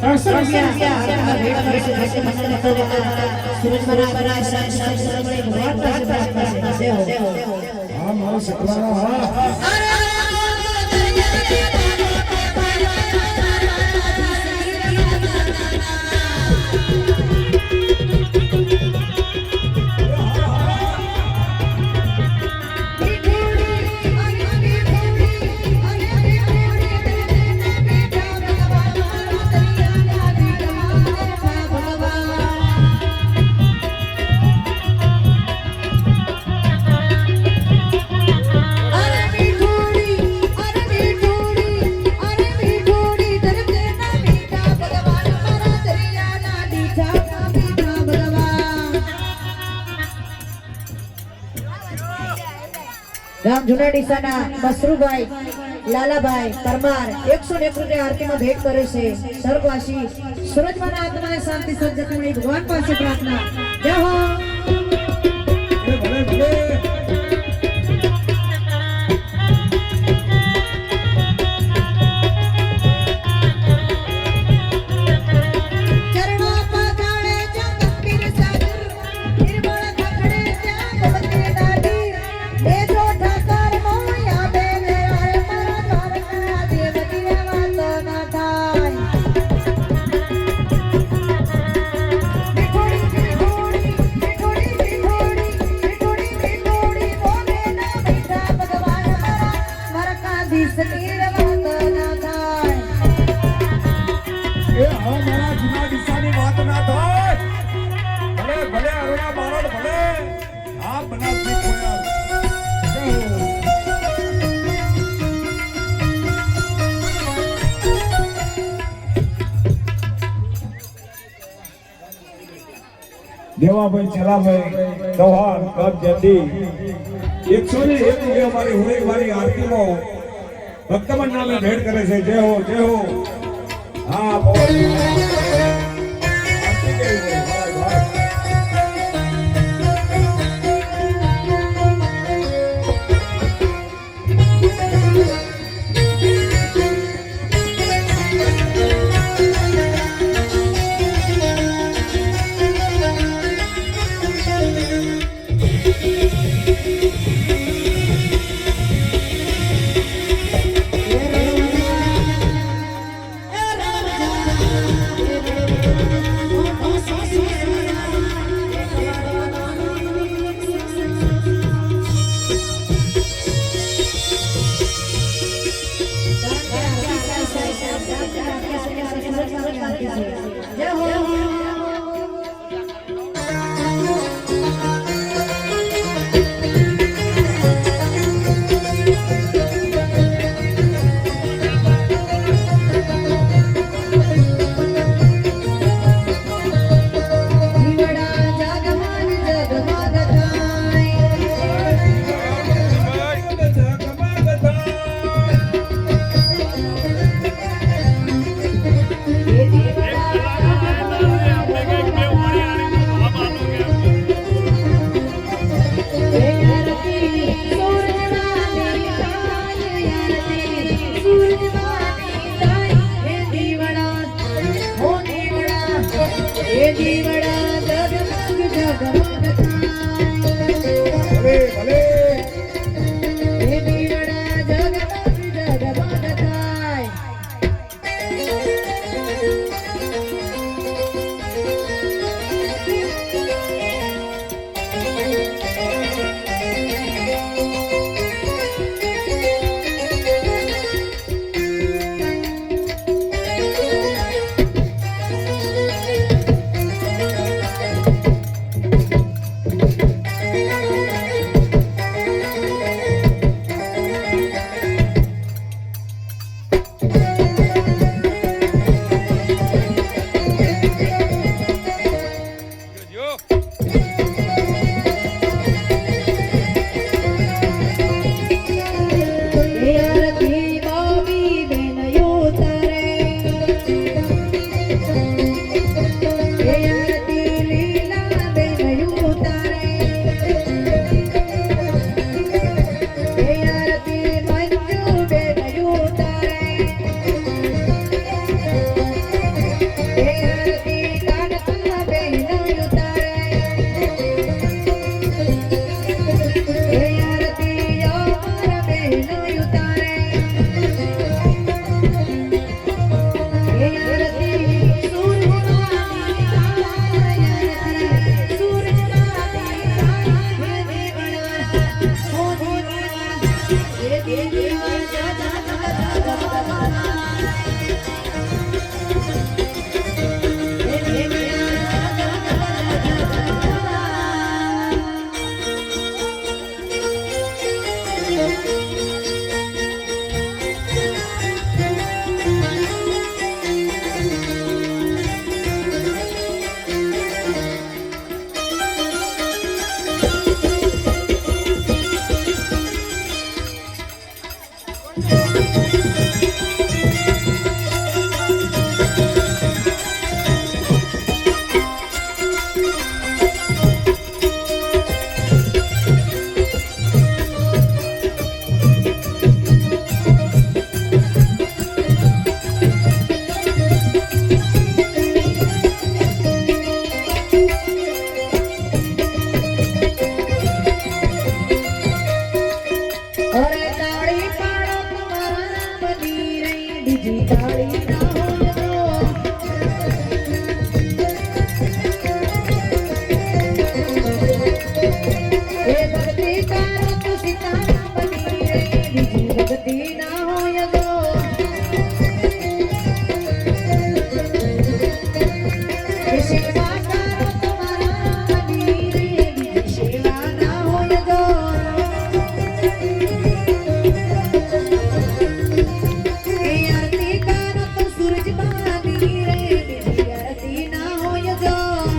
ત્રણસો રૂપિયા આરતીમાં ભેટ કરે છે. ગામ જુના ડીસાના બસરુભાઈ લાલાભાઈ પરમાર એકસો ને એક રૂપિયા આરતીમાં ભેટ કરે છે. સ્વર્ગવાસી સુરજમાના આત્માને શાંતિ સજ્જતા ભગવાન પાસે પ્રાર્થના. જય હો! દેવાભાઈ ચલાભાઈ ચૌહાણ કબ જતી એકસો ને એક રૂપિયા મારી હોળી મારી આરતીમાં ભક્તમન નામે ભેટ કરે છે. જય હો જય હો. હા